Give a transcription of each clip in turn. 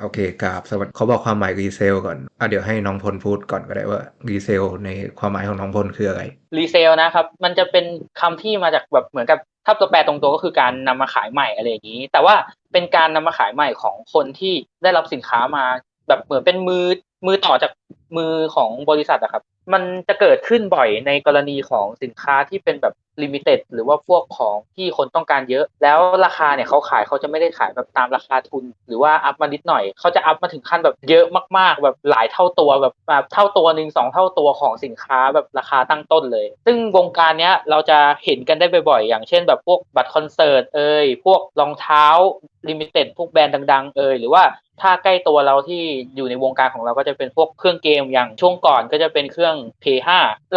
โอเคกราบสวัสดีเขาบอกความหมายรีเซลก่อนอะเดี๋ยวให้น้องพลพูดก่อนก็ได้ว่ารีเซลในความหมายของน้องพลคืออะไรรีเซลนะครับ มันจะเป็นคำที่มาจากแบบเหมือนกับถ้าตัวแปลตรงตัวก็คือการนำมาขายใหม่อะไรอย่างนี้ แต่ว่าเป็นการนำมาขายใหม่ของคนที่ได้รับสินค้ามา แบบเหมือนเป็นมือมือต่อจากมือของบริษัทอะครับ มันจะเกิดขึ้นบ่อยในกรณีของสินค้าที่เป็นแบบลิมิเต็ดหรือว่าพวกของที่คนต้องการเยอะ แล้วราคาเนี่ยเขาขายเขาจะไม่ได้ขายแบบตามราคาทุน หรือว่าอัพมานิดหน่อย เขาจะอัพมาถึงขั้นแบบเยอะมาก ๆ แบบหลายเท่าตัวแบบแบบเท่าตัวหนึ่งสองเท่าตัวของสินค้าแบบราคาตั้งต้นเลย ซึ่งวงการเนี้ยเราจะเห็นกันได้บ่อยๆ อย่างเช่น แบบพวกบัตรคอนเสิร์ตเอ่ยพวกรองเท้าลิมิเต็ดพวกแบรนด์ดัง ๆ เอ่ยหรือว่าถ้าใกล้ตัวเราที่อยู่ในวงการของเราก็จะเป็นพวกเครื่องเกมอย่างช่วงก่อนก็จะเป็นเครื่อง P5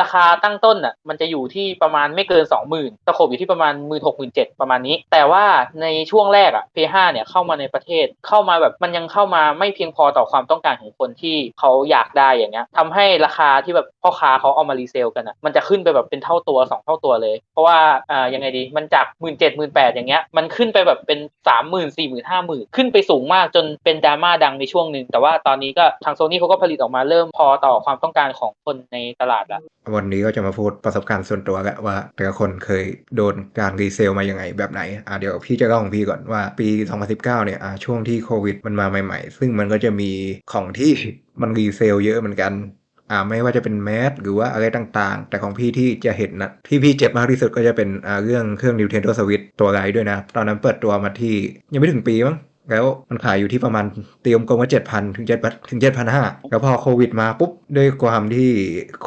ราคาตั้งต้นอะมันจะอยู่ที่ประมาณไม่เกิน 20,000ตะขบอยู่ที่ประมาณ 1 6 0 0 0ประมาณนี้ แต่ว่าในช่วงแรกอะ P5 เนี่ยเข้ามาในประเทศเข้ามาแบบมันยังเข้ามาไม่เพียงพอต่อความต้องการของคนที่เขาอยากได้อย่างเงี้ยทำให้ราคาที่แบบพ่อค้าเขาเอามารีเซลกันอะมันจะขึ้นไปแบบเป็นเท่าตัว 2 เท่าตัวเลย เพราะว่าอ่ายังไงดีมันจาก 1 7 0 0 0 1 8อย่างเงี้ยมันขึ้นไปแบบเป็น 3 0 0 0 0 4 0 0 0 0 5 0,000ขึ้นไปสูงมากจนเป็นดราม่าดังในช่วงหนึ่งแต่ว่าตอนนี้ก็ทางโซนี่เขาก็ผลิตออกมาเริ่มพอต่อความต้องการของคนในตลาดแล้ววันนี้ก็จะมาพูดประสบการณ์ส่วนตัวกันว่า แต่ละคนเคยโดนการรีเซลมายังไงแบบไหนอะเดี๋ยวพี่จะเล่าของพี่ก่อนว่าปี 2019 เนี่ยอะช่วงที่โควิดมันมาใหม่ ๆ ซึ่งมันก็จะมีของที่มันรีเซลเยอะเหมือนกันอ่าไม่ว่าจะเป็นแมสหรือว่าอะไรต่างๆ แต่ของพี่ที่จะเห็นนะที่พี่เจ็บมากที่สุดก็จะเป็นอ่าเรื่องเครื่อง Nintendo Switch ตัวไรด้วยนะ ตอนนั้นเปิดตัวมาที่ยังไม่ถึงปีมั้ง แล้วมันขายอยู่ที่ประมาณเตรียมกลมว่าเจ็ดพันถึงเจ็ดถึงเจ็ดพันห้าแล้วพอโควิดมาปุ๊บด้วยความที่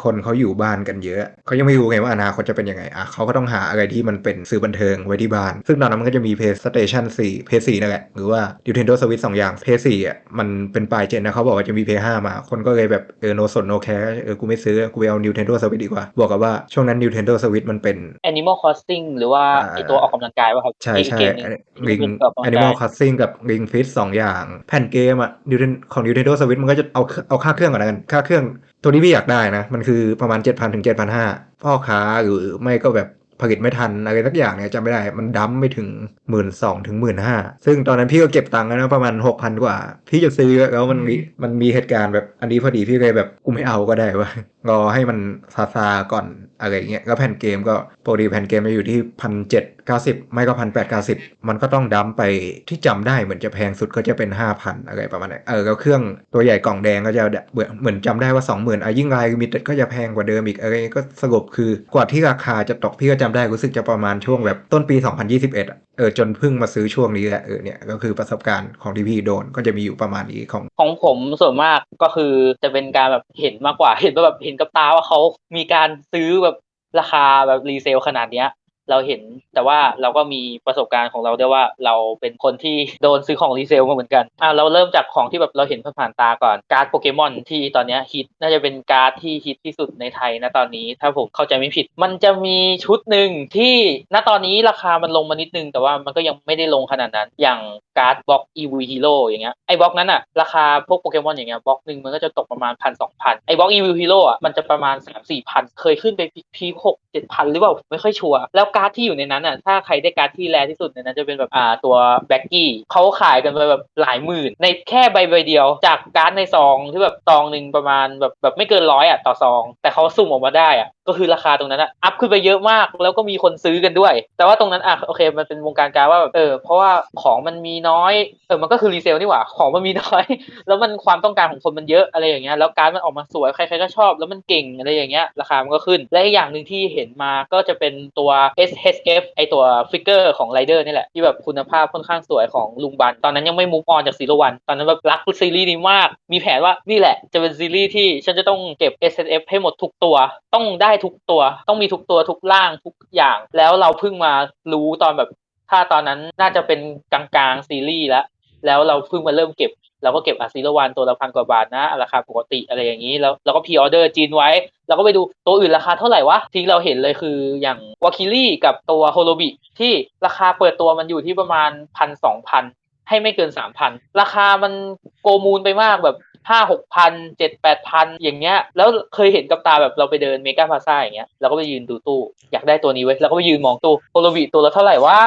คนเขาอยู่บ้านกันเยอะเขายังไม่รู้ไงว่าอนาคตจะเป็นยังไงอะเขาก็ต้องหาอะไรที่มันเป็นสื่อบันเทิงไว้ที่บ้าน ซึ่งตอนนั้นมันก็จะมี PlayStation 4 PS4 นั่นแหละหรือว่า Nintendo Switch 2 อย่าง PS4 อะมันเป็นปลายเจนนะเขาบอกว่าจะมี PS5 มา คนก็เลยแบบเออโนสนโนแคร์เออกูไม่ซื้อกูไปเอา Nintendo Switch ดีกว่าบอกกับว่าช่วงนั้น Nintendo Switch มันเป็น Animal Crossing หรือว่าอ่าไอตัวออกกำลังกายป่ะครับใช่ใช่เกมหนึ่งลิงที่เป็นแบลังกาย Animal Crossing กับ Ring Fit สองอย่าง แผ่นเกมอะ Nintendo ของ Nintendo Switch มันก็จะเอาเอาค่าเครื่องก่อนนะกัน ค่าเครื่องตัวที่พี่อยากได้นะ มันคือประมาณ 7,000ถึง7,500 พ่อค้าหรือไม่ก็แบบผลิตไม่ทันอะไรสักอย่างเนี่ยจำไม่ได้ มันดั้มไม่ถึง 1 2ื่นถึงหมื่นห้าซึ่งตอนนั้นพี่ก็เก็บตังค์แล้วนะประมาณ 6,000 กว่า พี่จะซื้อแล้วมันมีมันมีเหตุการณ์แบบอันนี้พอดีพี่เลยแบบกูไม่เอาก็ได้วะ รอให้มันซาซาก่อนอะไรเงี้ยแล้วแผ่นเกมก็ปกติแผ่นเกมจะอยู่ที่พันเจ็ดเก้าสิบไม่ก็พันแปดเก้าสิบมันก็ต้องดัมไปที่จำได้เหมือนจะแพงสุดก็จะเป็นห้าพันอะไรประมาณนั้นเออแล้วเครื่องตัวใหญ่กล่องแดงก็จะเหมือนเหมือนจำได้ว่าสองหมื่นอะยิ่งรายมิเต็ดก็จะแพงกว่าเดิมอีกอะไรก็สรุปคือกว่าที่ราคาจะตกพี่ก็จำได้รู้สึกจะประมาณช่วงแบบต้นปี 2021อเออจนเพิ่งมาซื้อช่วงนี้แหละเออเนี่ยก็คือประสบการณ์ของที่พี่โดนก็จะมีอยู่ประมาณนี้ของของผมส่วนมากก็คือจะเป็นการแบบเห็นมากกว่าเห็นว่าแบบเห็นกับตาว่าเขามีการซื้อแบบราคาแบบรีเซลขนาดเนี้ย เราเห็นแต่ว่าเราก็มีประสบการณ์ของเราด้วยว่าเราเป็นคนที่โดนซื้อของรีเซลมาเหมือนกันอะเราเริ่มจากของที่แบบเราเห็นผ่านตาก่อนการ์ดโปเกมอนที่ตอนนี้ฮิตน่าจะเป็นการ์ดที่ฮิตที่สุดในไทยนะตอนนี้ ถ้าผมเข้าใจไม่ผิด มันจะมีชุดหนึ่งที่ณตอนนี้ราคามันลงมานิดนึง แต่ว่ามันก็ยังไม่ได้ลงขนาดนั้น อย่างการ์ดบล็อกอีวีฮีโร่อย่างเงี้ยไอ้บล็อกนั้นอะราคาพวกโปเกมอนอย่างเงี้ยบล็อกหนึ่งมันก็จะตกประมาณพันสองพันไอ้บล็อกอีวีฮีโร่อะมันจะประมาณสามสี่พันเคยขึ้นไปพีหกเจ็ดพันหรือเปล่าไม่ค่อยชัวร์แล้วการ์ดที่อยู่ในนั้นอะถ้าใครได้การ์ดที่แรที่สุดในนั้นจะเป็นแบบอ่าตัวแบ็กกี้เขาขายกันไปแบบหลายหมื่น ในแค่ใบใบเดียว จากการ์ดในซองที่แบบซองหนึ่งประมาณแบบแบบไม่เกินร้อยอะต่อซอง แต่เขาสุ่มออกมาได้อะก็คือราคาตรงนั้นอะอัพขึ้นไปเยอะมาก แล้วก็มีคนซื้อกันด้วย แต่ว่าตรงนั้นอะโอเค มันเป็นวงการการว่าแบบเออ เพราะว่าของมันมีน้อย เออ มันก็คือรีเซลนี่หว่า ของมันมีน้อย แล้วมันความต้องการของคนมันเยอะอะไรอย่างเงี้ย แล้วการดมันออกมาสวย ใครๆก็ชอบ แล้วมันเก่งอะไรอย่างเงี้ย ราคามันก็ขึ้น และอีกอย่างหนึ่งที่เห็นมาก็จะเป็นตัว SHF ไอตัวฟิกเกอร์ของไรเดอร์นี่แหละที่แบบคุณภาพค่อนข้างสวยของลุงบัน ตอนนั้นยังไม่มูฟออนจากซีโรวันตอนนั้นแบบรักซีรีส์นี้มาก มีแผนว่านี่แหละจะเป็นซีรีส์ที่ฉันจะต้องเก็บ SHF ให้หมดทุกตัว ต้องได้ทุกตัว ต้องมีทุกตัวทุกล่างทุกอย่าง แล้วเราเพิ่งมารู้ตอนแบบถ้าตอนนั้นน่าจะเป็นกลางๆซีรีส์แล้ว แล้วเราเพิ่งมาเริ่มเก็บเราก็เก็บอาซีโรวันตัวละพันกว่าบาทนะราคาปกติอะไรอย่างนี้แล้วเราก็พรีออเดอร์จีนไว้เราก็ไปดูตัวอื่นราคาเท่าไหร่วะที่เราเห็นเลยคืออย่างวาคิลี่กับตัวโฮโลบิที่ราคาเปิดตัวมันอยู่ที่ประมาณพันสองพันให้ไม่เกินสามพันราคามันโกมูลไปมากแบบห้าหกพันเจ็ดแปดพันอย่างเงี้ย แล้วเคยเห็นกับตาแบบเราไปเดินเมกาพาซ่าอย่างเงี้ยเราก็ไปยืนดูตู้ อยากได้ตัวนี้เว้เราก็ไปยืนมองตู้โฮโลบิตัวละเท่าไหร่ว่า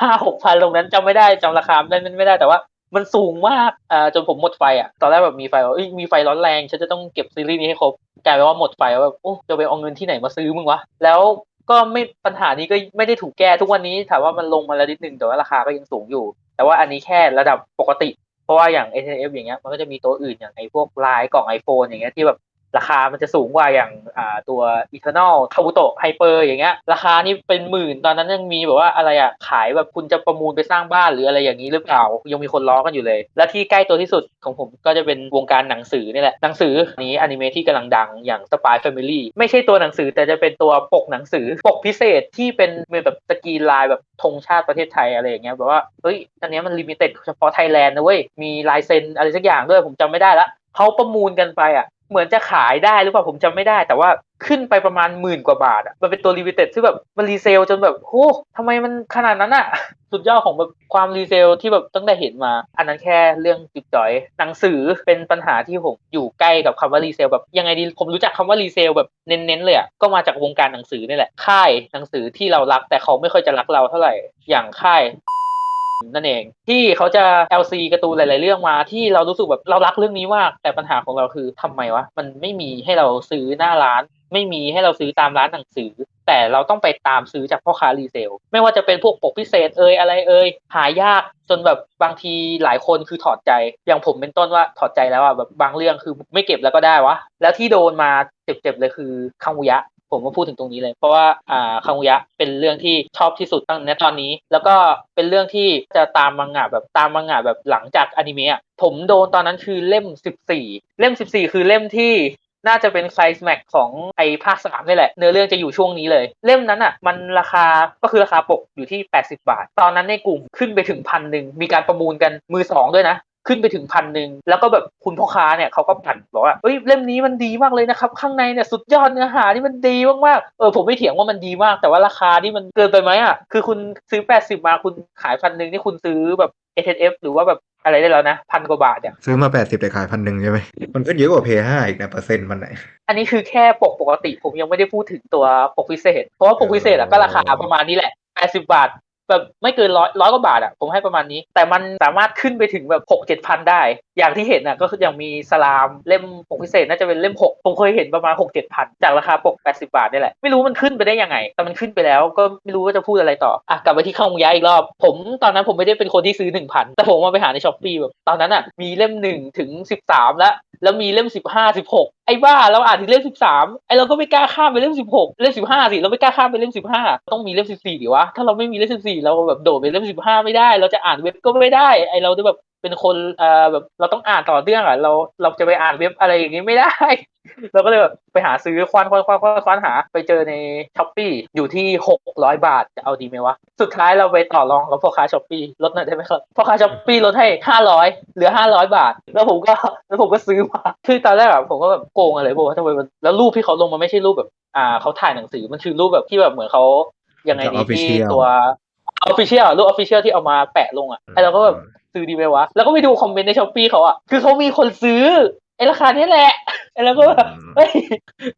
ห้าหกพันตรงนั้นจำไม่ได้จำราคาไม่ไม่ได้แต่ว่า มันสูงมากอ่าจนผมหมดไฟอะตอนแรกแบบมีไฟว่าเอ้ยมีไฟร้อนแรงฉันจะต้องเก็บซีรีส์นี้ให้ครบกลายเป็นว่าหมดไฟว่าแบบโอ้จะไปเอาเงินที่ไหนมาซื้อมึงวะแล้วก็ไม่ปัญหานี้ก็ไม่ได้ถูกแก้ทุกวันนี้ถามว่ามันลงมาแล้วนิดนึงแต่ว่าราคาก็ยังสูงอยู่ แต่ว่าอันนี้แค่ระดับปกติ เพราะว่าอย่าง S N F อย่างเงี้ยมันก็จะมีตัวอื่นอย่างไอ้พวกลายกล่อง iPhone อย่างเงี้ยที่แบบ ราคามันจะสูงกว่าอย่างตัว Eternal k a b u t o Hyper อย่างเงี้ยราคานี่เป็นหมื่นตอนนั้นยังมีแบบว่าอะไรอะขายแบบคุณจะประมูลไปสร้างบ้านหรืออะไรอย่างนี้หรือเปล่ายังมีคนล้อกันอยู่เลย และที่ใกล้ตัวที่สุดของผมก็จะเป็นวงการหนังสือนี่แหละหนังสือนี้อนิเมะที่กำลังดังอย่าง Spy Family ไม่ใช่ตัวหนังสือแต่จะเป็นตัวปกหนังสือปกพิเศษที่เป็นมือนแบบสกีนลายแบบธงชาติประเทศไทยอะไรอย่างเงี้ยแบบว่าเฮ้ยอันนี้มันลิมิเต็ดเฉพาะไทยแลนด์นะเว้ยมีลายเซ็นอะไรสักอย่างด้วยผมจำไม่ได้ละเขาประมูลกันไปอะ เหมือนจะขายได้หรือเปล่าผมจำไม่ได้ แต่ว่าขึ้นไปประมาณหมื่นกว่าบาทอะมันเป็นตัวลิมิเต็ดที่แบบมันรีเซลจนแบบโหทำไมมันขนาดนั้นอะ สุดยอดของแบบความรีเซลที่แบบตั้งแต่เห็นมา อันนั้นแค่เรื่องจิบจอย หนังสือเป็นปัญหาที่ผมอยู่ใกล้กับคำว่ารีเซลแบบยังไงดีผมรู้จักคำว่ารีเซลแบบเน้นๆเลยอะก็มาจากวงการหนังสือนี่แหละค่ายหนังสือที่เรารักแต่เขาไม่ค่อยจะรักเราเท่าไหร่อย่างค่าย นั่นเอง ที่เขาจะ LC การ์ตูนหลาย ๆ เรื่องมา ที่เรารู้สึกแบบเรารักเรื่องนี้มากแต่ปัญหาของเราคือทำไมวะมันไม่มีให้เราซื้อหน้าร้าน ไม่มีให้เราซื้อตามร้านหนังสือ แต่เราต้องไปตามซื้อจากพ่อค้ารีเซล ไม่ว่าจะเป็นพวกปกพิเศษเอ่ยอะไรเอ่ยหายากจนแบบบางทีหลายคนคือถอดใจ อย่างผมเป็นต้นว่าถอดใจแล้วอะแบบบางเรื่องคือไม่เก็บแล้วก็ได้วะแล้วที่โดนมาเจ็บๆเลยคือคังวุยะ ผมก็พูดถึงตรงนี้เลย เพราะว่าอ่าคังุยะเป็นเรื่องที่ชอบที่สุดตั้งในตอนนี้ แล้วก็เป็นเรื่องที่จะตามมังงะแบบตามมังงะแบบหลังจากอนิเมะผมโดนตอนนั้นคือเล่ม 14 เล่ม 14 คือเล่มที่น่าจะเป็นไคลแม็กของไอภาคสามนี่แหละ เนื้อเรื่องจะอยู่ช่วงนี้เลย เล่มนั้นอะ มันราคาก็คือราคาปกอยู่ที่ 80 บาท ตอนนั้นในกลุ่มขึ้นไปถึงพันหนึ่งมีการประมูลกันมือสองด้วยนะ ขึ้นไปถึงพันหนึ่งแล้วก็แบบคุณพ่อค้าเนี่ยเขาก็ปั่นบอกว่าเอ้ยเล่มนี้มันดีมากเลยนะครับ ข้างในเนี่ยสุดยอดเนื้อหานี่มันดีมากๆเออผมไม่เถียงว่ามันดีมากแต่ว่าราคานี่มันเกินไปไหมอะคือคุณซื้อ 80 มาคุณขายพันหนึ่งนี่คุณซื้อแบบ S F หรือว่าแบบอะไรได้แล้วนะพันกว่าบาทเนี่ยซื้อมา 80แต่ขายพันหนึ่งใช่ไหมมันก็เยอะกว่าเพย์ห้าอีกนะเปอร์เซ็นต์มันไหนอันนี้คือแค่ปกปกติผมยังไม่ได้พูดถึงตัวปกพิเศษ เพราะว่าปกพิเศษอะก็ราคาประมาณนี้แหละ80 บาท แบบไม่เกินร้อยร้อยกว่าบาทอะผมให้ประมาณนี้ แต่มันสามารถขึ้นไปถึงแบบหกเจ็ดพันได้ อย่างที่เห็นอะก็คืออย่างมีสลามเล่มปกพิเศษน่าจะเป็นเล่มหกผมเคยเห็นประมาณหกเจ็ดพันจากราคาปก80บาทนี่แหละ ไม่รู้มันขึ้นไปได้ยังไง แต่มันขึ้นไปแล้วก็ไม่รู้ว่าจะพูดอะไรต่ออะกลับไปที่ข้าวมุงย้ายอีกรอบ ผมตอนนั้นผมไม่ได้เป็นคนที่ซื้อหนึ่งพันแต่ผมมาไปหาในช้อปปี้แบบตอนนั้นอะมีเล่มหนึ่งถึงสิบสามแล้วแล้วมีเล่มสิบห้าสิบหก อ้บ้าเราอ่านถึงเล่มสิบสามไอ้เราก็ไม่กล้าข้ามไปเล่มสิบหกเล่มสิบห้าสิเราไม่กล้าข้ามไปเล่มสิบห้าต้องมีเล่มสิบสี่ดิวะถ้าเราไม่มีเล่มสิบสี่เราแบบโดดไปเล่มสิบห้าไม่ได้ เราจะอ่านเว็บก็ไม่ได้ไอ้เราจะแบบ เป็นคนเอ่อแบบเราต้องอ่านต่อเนื่องอะเราเราจะไปอ่านเว็บอะไรอย่างงี้ไม่ได้ เราก็เลยแบบไปหาซื้อควานควานควานควานควานหา ไปเจอในช้อปปีอยู่ที่หกร้อยบาทจะเอาดีไหมวะ สุดท้ายเราไปต่อรองกับพ่อค้าช้อปปีลดหน่อยได้ไหมครับพ่อค้าช้อปปีลดให้ห้าร้อยเหลือห้าร้อยบาท แล้วผมก็แล้วผมก็ซื้อมาคือตอนแรกอะผมก็แบบโกงอะไรบอกว่าทำไมมันแล้วรูปที่เขาลงมันไม่ใช่รูปแบบ อ่าเขาถ่ายหนังสือมันคือรูปแบบที่แบบเหมือนเขายังไงดีจากที่ official ตัวออฟฟิเชียลรูปออฟฟิเชียลที่เอามาแปะลงอะไอเราก็แบบ ซื้อดีไหมวะ แล้วก็ไปดูคอมเมนต์ในช้อปปีเขาอะคือเขามีคนซื้อไอราคานี้แหละไอเราก็แบบเฮ้ย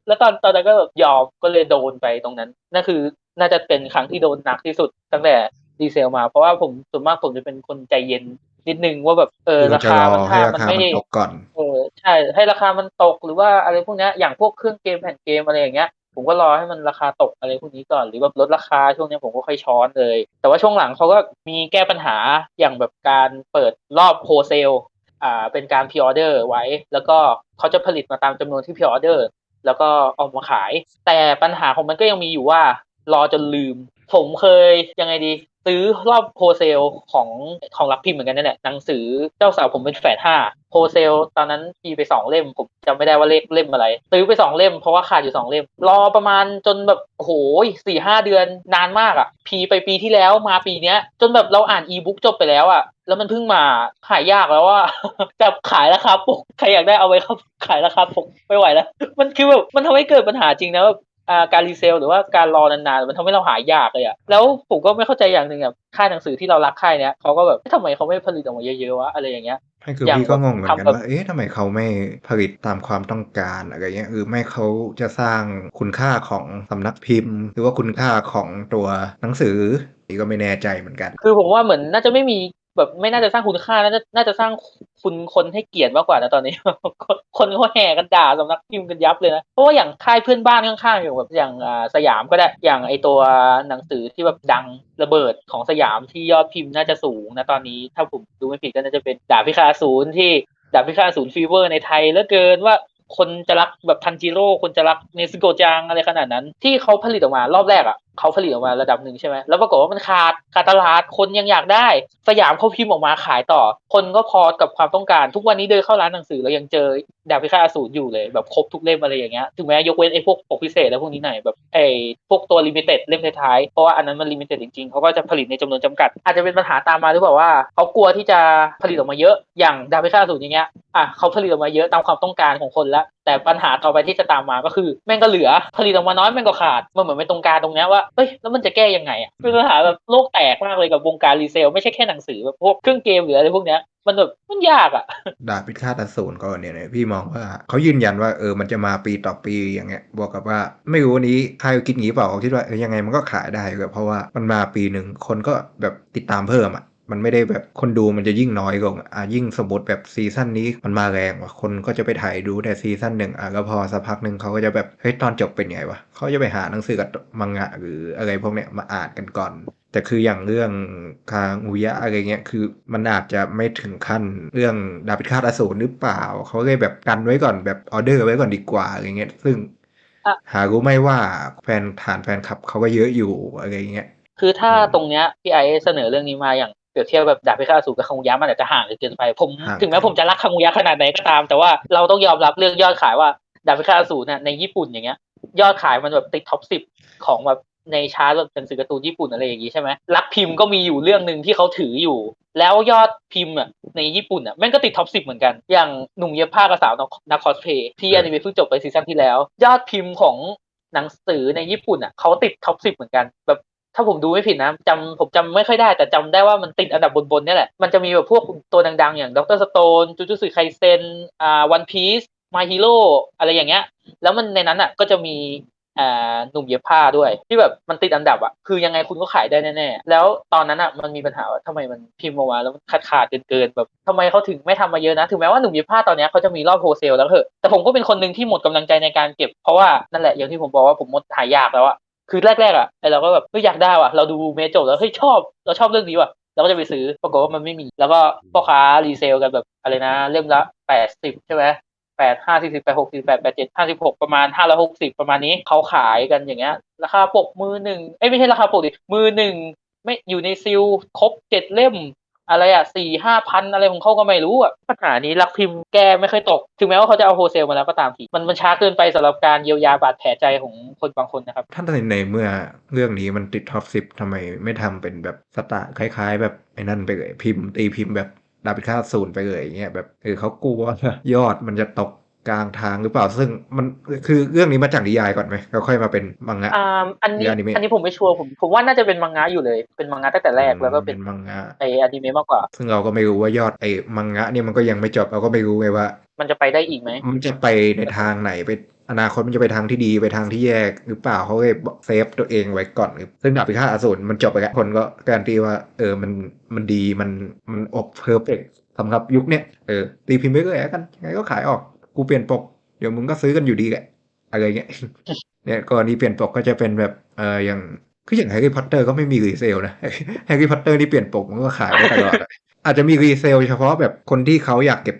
แล้วตอนตอนนั้นก็แบบยอมก็เลยโดนไปตรงนั้น นั่นคือน่าจะเป็นครั้งที่โดนหนักที่สุดตั้งแต่ดีเซลมา เพราะว่าผมส่วนมากผมจะเป็นคนใจเย็นนิดนึงว่าแบบเออคือราจะคารอมันให้ถ้ารามันคาไม่มันได้ตกก่อนเออใช่ให้ราคามันตกหรือว่าอะไรพวกเนี้ยอย่างพวกเครื่องเกมแผ่นเกมอะไรอย่างเงี้ย ผมก็รอให้มันราคาตกอะไรพวกนี้ก่อนหรือแบบลดราคาช่วงนี้ผมก็ค่อยช้อนเลย แต่ว่าช่วงหลังเขาก็มีแก้ปัญหาอย่างแบบการเปิดรอบโฮเซลอ่าเป็นการพิออเดอร์ไว้ แล้วก็เขาจะผลิตมาตามจำนวนที่พิออเดอร์แล้วก็เออกมาขาย แต่ปัญหาของมันก็ยังมีอยู่ว่ารอจนลืม ผมเคยยังไงดี ซื้อรอบโฮเซลของของรักพิมพ์เหมือนกันนั่นแหละหนังสือเจ้าสาวผมเป็นแฝดห้าโฮเซลตอนนั้นพีไปสองเล่มผมจำไม่ได้ว่าเลขเล่มอะไร ซื้อไปสองเล่มเพราะว่าขาดอยู่สองเล่ม รอประมาณจนแบบโอ้โหสี่ห้าเดือนนานมากอะ พีไปปีที่แล้วมาปีเนี้ย จนแบบเราอ่านอีบุ๊กจบไปแล้วอะ แล้วมันเพิ่งมาขายยากแล้วว่าจะขายราคาปกใครอยากได้เอาไว้ครับขายราคาปกไม่ไหวแล้ว มันคือแบบมันทำให้เกิดปัญหาจริงนะแบบ การรีเซลหรือว่าการรอนานๆ มันทำให้เราหายากเลยอะแล้วผมก็ไม่เข้าใจอย่างหนึ่งแบบค่ายหนังสือที่เรารักค่ายเนี้ยเขาก็แบบทำไมเขาไม่ผลิตออกมาเยอะๆวะอะไรอย่างเงี้ยให้คืออย่างพี่ก็งงเหมือนกันทำแบบว่าเอ๊ะทำไมเขาไม่ผลิตตามความต้องการอะไรเงี้ยคือไม่เขาจะสร้างคุณค่าของสำนักพิมพ์ หรือว่าคุณค่าของตัวหนังสือนี่ก็ไม่แน่ใจเหมือนกัน คือผมว่าเหมือนน่าจะไม่มี แบบไม่น่าจะสร้างคุณค่าน่าจะน่าจะสร้างคุณคนให้เกียรติมากกว่านะตอนนี้ คนเขาแห่กันด่าสำนักพิมพ์กันยับเลยนะเพราะว่าอย่างค่ายเพื่อนบ้านข้างๆอย่างแบบอย่างอ่าสยามก็ได้อย่างไอตัวหนังสือที่แบบดังระเบิดของสยามที่ยอดพิมพ์น่าจะสูงนะตอนนี้ ถ้าผมดูไม่ผิดก็น่าจะเป็นดาบพิฆาตอสูรที่ดาบพิฆาตอสูรฟีเวอร์ในไทยเหลือเกินว่าคนจะรักแบบทันจิโร่คนจะรักเนซึโกจังอะไรขนาดนั้น ที่เขาผลิตออกมารอบแรกอะ เขาผลิตออกมาระดับหนึ่งใช่ไหมแล้วปรากฏว่ามันขาดขาดตลาดคนยังอยากได้ สยามเขาพิมพ์ออกมาขายต่อ คนก็พอกับความต้องการ ทุกวันนี้เดินเข้าร้านหนังสือแล้วยังเจอดาบพิฆาตอสูรอยู่เลยแบบครบทุกเล่มอะไรอย่างเงี้ยถึงแม้ยกเว้นไอ้พวกปกพิเศษแล้วพวกนี้หน่อยแบบไอ้พวกตัวลิมิเต็ดเล่มท้ายๆเพราะว่าอันนั้นมันลิมิเต็ดจริงๆเขาก็จะผลิตในจำนวนจำกัด อาจจะเป็นปัญหาตามมาหรือเปล่าว่าเขากลัวที่จะผลิตออกมาเยอะอย่างดาบพิฆาตอสูรอย่างเงี้ยอะเขาผลิตออกมาเยอะตามความต้องการของคนแล้ว แต่ปัญหาต่อไปที่จะตามมาก็คือ แม่งก็เหลือผลิตออกมาน้อยแม่งก็ขาดมันเหมือนเป็นตรงกลารตรงนี้ว่าเอ้ยแล้วมันจะแก้ยังไงอะเป็นปัญหาแบบโลกแตกมากเลยกับวงการรีเซล ไม่ใช่แค่หนังสือแบบพวกเครื่องเกมหรืออะไรพวกเนี้ยมันแบบมันยากอะดาบพิฆาตอสูรก็เนี่ยเนี่ยพี่มองว่าเขายืนยันว่าเออมันจะมาปีต่อปีอย่างเงี้ยบวกกับว่าไม่รู้วันนี้ใครคิดงี้เปล่าเขาคิดว่าเออยังไงมันก็ขายได้แบบเพราะว่ามันมาปีหนึ่งคนก็แบบติดตามเพิ่มอะ มันไม่ได้แบบคนดูมันจะยิ่งน้อยลงอะยิ่งสมมติแบบซีซั่นนี้มันมาแรงว่ะคนก็จะไปถ่ายดูแต่ซีซั่นหนึ่งอะแล้วพอสักพักหนึ่งเขาก็จะแบบเฮ้ยตอนจบเป็นไงวะเขาจะไปหาหนังสือกับมังงะหรืออะไรพวกเนี้ยมาอ่านกันก่อน แต่คืออย่างเรื่องคางอุยะอะไรเงี้ยคือมันอาจจะไม่ถึงขั้นเรื่องดาบพิฆาตอสูรหรือเปล่าเขาเลยแบบกันไว้ก่อนแบบออเดอร์ไว้ก่อนดีกว่าอะไรเงี้ยซึ่งอะหารู้ไหม่ว่าแฟนฐานแฟนคลับเขาก็เยอะอยู่อะไรเงี้ยคือถ้าอืมตรงเนี้ยพี่ไอซ์เสนอเรื่องนี้มาอย่าง เปรียบเทียบแบบดาบพิฆาตอสูรกับคังยะมันอาจจะห่างกันเกินไปผมห่างถึงแม้ผมจะรักคังยะขนาดไหนก็ตาม แต่ว่าเราต้องยอมรับเรื่องยอดขายว่าดาบพิฆาตอสูรเนี่ยในญี่ปุ่นอย่างเงี้ย ยอดขายมันแบบติดท็อปสิบของแบบในชาร์ตแบบเป็นสื่อการ์ตูนญี่ปุ่นอะไรอย่างงี้ใช่ไหมรักพิมพ์ก็มีอยู่เรื่องหนึ่งที่เขาถืออยู่ แล้วยอดพิมพ์อะในญี่ปุ่นอะแม่งก็ติดท็อปสิบเหมือนกัน อย่างหนุ่มเย็บผ้ากับสาวนักคอสเพย์ที่อนิเมะเพิ่งจบไปซีซั่นที่แล้ว ยอดพิมพ์ของหนังสือในญี่ปุ่นอะเขาติดท็อปสิบเหมือนกัน แบบ ถ้าผมดูไม่ผิดนะจำผมจำไม่ค่อยได้ แต่จำได้ว่ามันติดอันดับบนๆเนี่ยแหละ มันจะมีแบบพวกตัวดังๆ อย่างด็อกเตอร์สโตนจูจูสึไคเซนอ่าวันพีซมาฮีโร่อะไรอย่างเงี้ย แล้วมันในนั้นอะก็จะมีอ่าหนุ่มเย็บผ้าด้วย ที่แบบมันติดอันดับอะคือยังไงคุณก็ขายได้แน่ๆ แล้วตอนนั้นอะมันมีปัญหาว่าทำไมมันพิมพ์ออกมาแล้วมันขาดขาดๆเกินๆแบบทำไมเขาถึงไม่ทำมาเยอะนะถึงแม้ว่าหนุ่มเย็บผ้าตอนนี้เขาจะมีรอบโฮเซลแล้วเถอะแต่ผมก็เป็นคนหนึ่งที่หมดกำลังใจในการเก็บเพราะว่านั่นแหละอย่างที่ผมบอกว่าผมหมดหายากแล้วอะ คือแรกๆอะไอเราก็แบบเฮ้ยอยากได้ว่ะ เราดูเมจบแล้วเฮ้ยชอบเราชอบเรื่องนี้ว่ะเราก็จะไปซื้อปรากฏว่ามันไม่มี แล้วก็พ่อค้ารีเซลกันแบบอะไรนะเล่มละแปดสิบใช่ไหมแปดห้าสี่สิบแปดหกสี่แปดแปดเจ็ดห้าสิบหกประมาณห้าร้อยหกสิบประมาณนี้เขาขายกันอย่างเงี้ย ราคาปกมือหนึ่งเอ้ยไม่ใช่ราคาปกดิมือหนึ่งไม่อยู่ในซิลครบเจ็ดเล่ม อะไรอะสี่ห้าพันอะไรของเขาก็ไม่รู้อะปัญหานี้รักพิมพ์แก้ไม่ค่อยตก ถึงแม้ว่าเขาจะเอาโฮเซลมาแล้วก็ตามทีมันมันช้าเกินไปสำหรับการเยียวยาบาดแผลใจของคนบางคนนะครับ ท่านในในเมื่อเรื่องนี้มันติดท็อปสิบทำไมไม่ทำเป็นแบบสตล์คล้าย ๆ แบบไอ้นั่นไปเลยพิมพ์ตีพิมพ์แบบดาบพิฆาศูนย์ไปเลยอย่างเงี้ยแบบเออเขากลัว ยอดมันจะตก กลางทางหรือเปล่า ซึ่งมันคือเรื่องนี้มาจากนิยายก่อนไหมแล้วค่อยมาเป็นมังงะอ่าอันนี้หรืออนิเมะอันนี้ผมไม่ชัวร์ผมผมว่าน่าจะเป็นมังงะอยู่เลย เป็นมังงะตั้งแต่แรกแล้วก็เป็นมังงะไออนิเมะมากกว่า ซึ่งเราก็ไม่รู้ว่ายอดไอ้มังงะเนี่ยมันก็ยังไม่จบเราก็ไม่รู้ไงว่า มันจะไปได้อีกไหมมันจะไปในทางไหนไปอนาคตมันจะไปทางที่ดีไปทางที่แย่หรือเปล่าเขาเลยเซฟตัวเองไว้ก่อนหรือซึ่งดาบพิฆาตอสูรมันจบไปแล้วคนก็การันตีว่า เออมันมันดีมันมันอกเพอร์เฟกสำหรับยุคเนี้ยเออตีพิมพ์ไปก็แล้กันยังไงก็ขายออก กูเปลี่ยนปก เดี๋ยวมึงก็ซื้อกันอยู่ดีแหละอะไรเงี้ยเนี่ยกรณีเปลี่ยนปกก็จะเป็นแบบเอออย่างคืออย่างแฮร์รี่พอตเตอร์ก็ไม่มีรีเซลนะแฮร์รี่พอตเตอร์นี่เปลี่ยนปกมันก็ขายได้ตลอดอะอาจจะมีรีเซลเฉพาะแบบคนที่เขาอยากเก็บ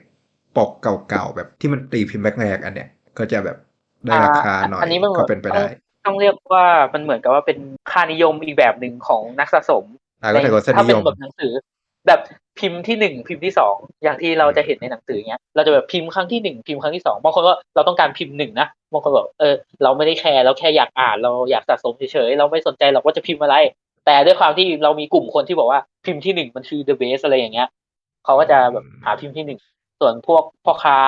ปกเก่าๆแบบที่มันตีพิมพ์แรกๆอันเนี้ยก็จะแบบได้ราคาหน่อยอันนี้มันก็เป็นไปได้ต้องเรียกว่ามันเหมือนกับว่าเป็นค่านิยมอีกแบบหนึ่งของนักสะสมอ่าก็แต่ก็สถ้านิเป็ยนมแบบหนังสือ แบบพิมพ์ที่หนึ่งพิมพ์ที่สองอย่างที่เราจะเห็นในหนังสือเนี้ยเราจะแบบพิมพ์ครั้งที่หนึ่งพิมพ์ครั้งที่สองบางคนก็เราต้องการพิมพ์หนึ่งนะบางคนบอกเออเราไม่ได้แคร์เราแค่อยากอ่านเราอยากสะสมเฉยๆเราไม่สนใจหรอกว่าจะพิมพ์อะไร แต่ด้วยความที่เรามีกลุ่มคนที่บอกว่าพิมพ์ที่หนึ่งมันคือ the best อะไรอย่างเงี้ยเขาก็จะแบบหาพิมพ์ที่หนึ่งส่วนพวกพ่อค้า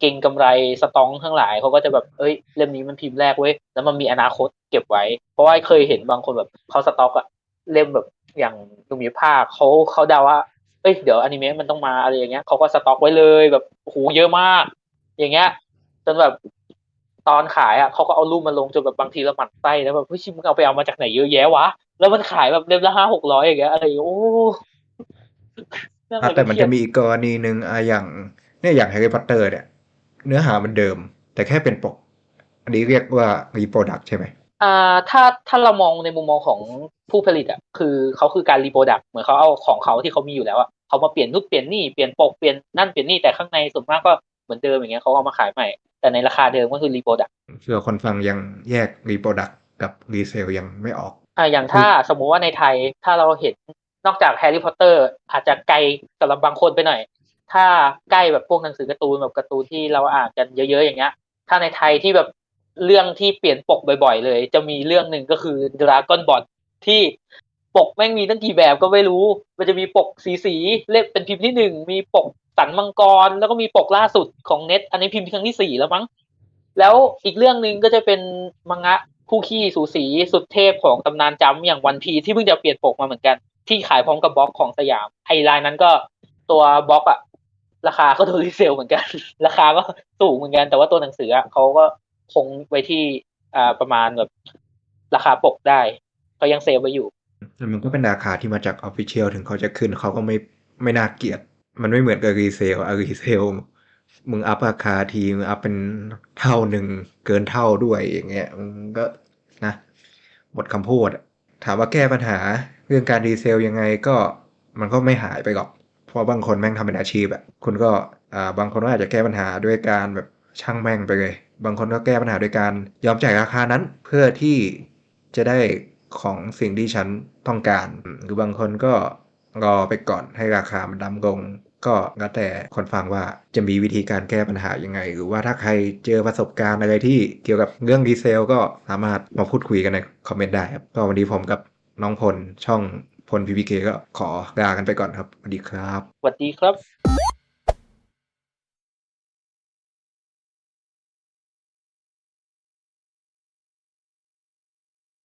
เก่งกำไรสตองทั้งหลายเขาก็จะแบบเอ้ยเล่มนี้มันพิมพ์แรกเว้ยแล้วมันมีอนาคตเก็บไว้ เพราะว่าเคยเห็นบางคนแบบเขาสต็อกอะเล่มแบบ อย่างลุงมีภาคเขาเขาเดาว่าเอ้ยเดี๋ยวอนิเมะมันต้องมาอะไรอย่างเงี้ยเขาก็สต็อกไว้เลยแบบโอ้โหเยอะมาก อย่างเงี้ยจนแบบตอนขายอะเขาก็เอารูปมาลงจนแบบบางทีเราหมั่นไส้แล้วแบบเฮ้ยชิมึงเอาไปเอามาจากไหนเยอะแยะวะแล้วมันขายแบบเล่มละห้าหกร้อยอย่างเงี้ยอะไรอย่างเงี้ยโอ้เรื่องอะอะไรแต่มันเครียจะดมีอีกกรณีหนึ่งอะอย่างเนี่ยอย่างแฮร์รี่พอตเตอร์เนี่ย เนื้อหามันเดิม แต่แค่เป็นปก อันนี้เรียกว่ารีโปรดักใช่ไหม อ่าถ้าถ้าเรามองในมุมมองของผู้ผลิตอะคือเขาคือการรีโปรดักเหมือนเขาเอาของเขาที่เขามีอยู่แล้วอะเขามาเปลี่ยนนู่นเปลี่ยนนี่เปลี่ยนปกเปลี่ยนนั่นเปลี่ยนนี่แต่ข้างในส่วนมากก็เหมือนเดิมอย่างเงี้ยเขาเอามาขายใหม่ แต่ในราคาเดิมก็คือรีโปรดักเชื่อคนฟังยังแยกรีโปรดักกับรีเซลยังไม่ออกอ่าอย่างถ้าสมมุติว่าในไทยถ้าเราเห็นนอกจากแฮร์รี่พอตเตอร์อาจจะไกลสำหรับบางคนไปหน่อย ถ้าใกล้แบบพวกหนังสือการ์ตูนแบบการ์ตูนที่เราอ่านกันเยอะๆอย่างเงี้ยถ้าในไทยที่แบบ เรื่องที่เปลี่ยนปกบ่อยๆ เลย จะมีเรื่องหนึ่งก็คือดราก้อนบอลที่ปกแม่งมีตั้งกี่แบบก็ไม่รู้ มันจะมีปกสีสีๆเล่มเป็นพิมพ์ที่หนึ่งมีปกสันมังกร แล้วก็มีปกล่าสุดของเน็ต อันนี้พิมพ์ครั้งที่สี่แล้วมั้ง แล้วอีกเรื่องหนึ่งก็จะเป็นมังงะคู่ขี้สูสีสุดเทพของตำนานจำอย่างวันพีที่เพิ่งจะเปลี่ยนปกมาเหมือนกัน ที่ขายพร้อมกับบล็อกของสยามไอไลน์นั้นก็ตัวบล็อกอะราคาก็โดนรีเซลเหมือนกัน ราคาก็สูงเหมือนกันแต่ว่าตัวหนังสืออะเขาก็ คงไว้ที่อ่าประมาณแบบราคาปกได้เขายังเซลไว้อยู่มันก็เป็นราคาที่มาจากออฟฟิเชียลถึงเขาจะขึ้นเขาก็ไม่ไม่น่าเกลียด มันไม่เหมือนกับรีเซลอะรีเซลมึงอัพราคาทีมึงอัพเป็นเท่าหนึ่งเกินเท่าด้วยอย่างเงี้ยมันก็นะหมดคำพูด ถามว่าแก้ปัญหาเรื่องการรีเซลยังไงก็มันก็ไม่หายไปหรอก เพราะบางคนแม่งทำเป็นอาชีพอะคุณก็อ่าบางคนก็อาจจะแก้ปัญหาด้วยการแบบช่างแม่งไปเลย บางคนก็แก้ปัญหาโดยการยอมจ่ายราคานั้นเพื่อที่จะได้ของสิ่งที่ฉันต้องการ หรือบางคนก็รอไปก่อนให้ราคามันดำลงก็แล้วแต่คนฟังว่าจะมีวิธีการแก้ปัญหายังไง หรือว่าถ้าใครเจอประสบการณ์อะไรที่เกี่ยวกับเรื่องดีเซลก็สามารถมาพูดคุยกันในคอมเมนต์ได้ครับ ก็วันนี้ผมกับน้องพลช่องพลพีพีเคก็ขอลากันไปก่อนครับสวัสดีครับสวัสดีครับ